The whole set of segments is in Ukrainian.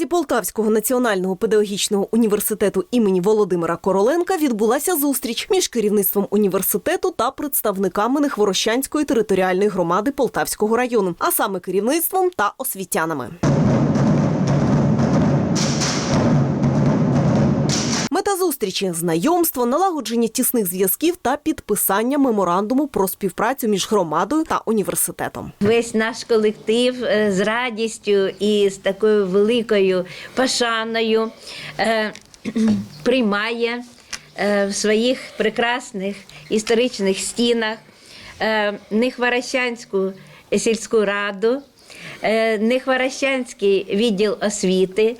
базі Полтавського національного педагогічного університету імені Володимира Короленка відбулася зустріч між керівництвом університету та представниками Нехворощанської територіальної громади Полтавського району, а саме керівництвом та освітянами. Зустрічі знайомство, налагодження тісних зв'язків та підписання меморандуму про співпрацю між громадою та університетом. Весь наш колектив е, з радістю і з такою великою пошаною е, приймає е, в своїх прекрасних історичних стінах е, Нехворощанську сільську раду. Нехворощанський відділ освіти,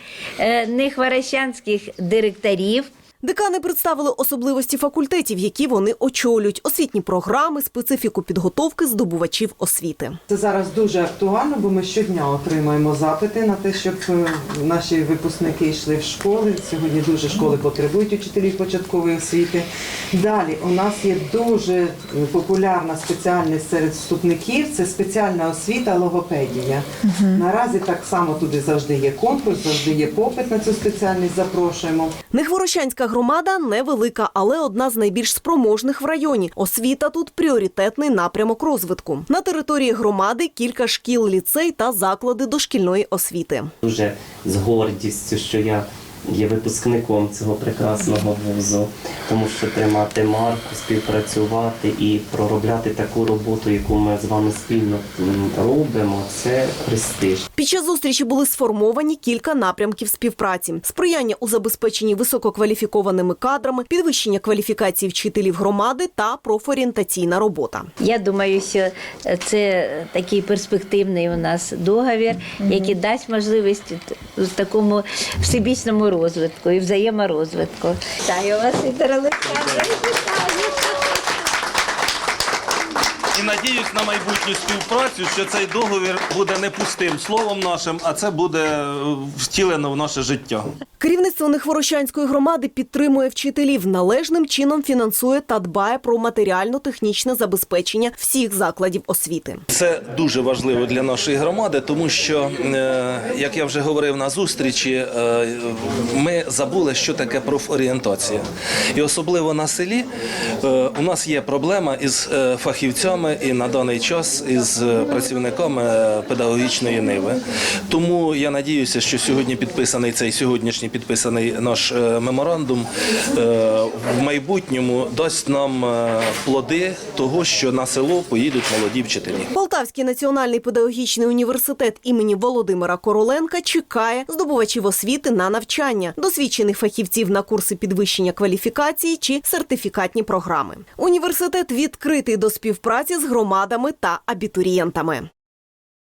нехворощанських директорів, Декани представили особливості факультетів, які вони очолюють, освітні програми, специфіку підготовки здобувачів освіти. Це зараз дуже актуально, бо ми щодня отримуємо запити на те, щоб е, наші випускники йшли в школи. Сьогодні дуже школи потребують учителів початкової освіти. Далі у нас є дуже популярна спеціальність серед вступників це спеціальна освіта логопедія. Наразі так само туди завжди є конкурс, завжди є попит на цю спеціальність. Запрошуємо. Нехворощанська громада невелика, але одна з найбільш спроможних в районі. Освіта тут пріоритетний напрямок розвитку. На території громади кілька шкіл, ліцей та заклади дошкільної освіти. дуже з гордістю, що я є випускником цього прекрасного вузу, тому що тримати марку, співпрацювати і проробляти таку роботу, яку ми з вами спільно робимо, це престиж. Під час зустрічі були сформовані кілька напрямків співпраці: сприяння у забезпеченні висококваліфікованими кадрами, підвищення кваліфікації вчителів громади та профорієнтаційна робота. Я думаю, що це такий перспективний у нас договір, який дасть можливість в такому всебічному розвитку і взаєморозвитку. Вітаю вас, Вітер. І надіюсь на майбутню співпрацю, що цей договір буде не пустим словом нашим, а це буде е, втілено в наше життя. Керівництво Нехворощанської громади підтримує вчителів, належним чином фінансує та дбає про матеріально-технічне забезпечення всіх закладів освіти. Це дуже важливо для нашої громади, тому що, е, як я вже говорив на зустрічі, е, ми забули, що таке профорієнтація. І особливо на селі е, у нас є проблема із фахівцями і на даний час із працівниками педагогічної ниви. Тому я надіюся, що сьогодні підписаний цей сьогоднішній підписаний наш е, меморандум е, в майбутньому дасть нам е, плоди того, що на село поїдуть молоді вчителі. Полтавський національний педагогічний університет імені Володимира Короленка чекає здобувачів освіти на навчання, досвідчених фахівців на курси підвищення кваліфікації чи сертифікатні програми. Університет відкритий до співпраці з громадами та абітурієнтами.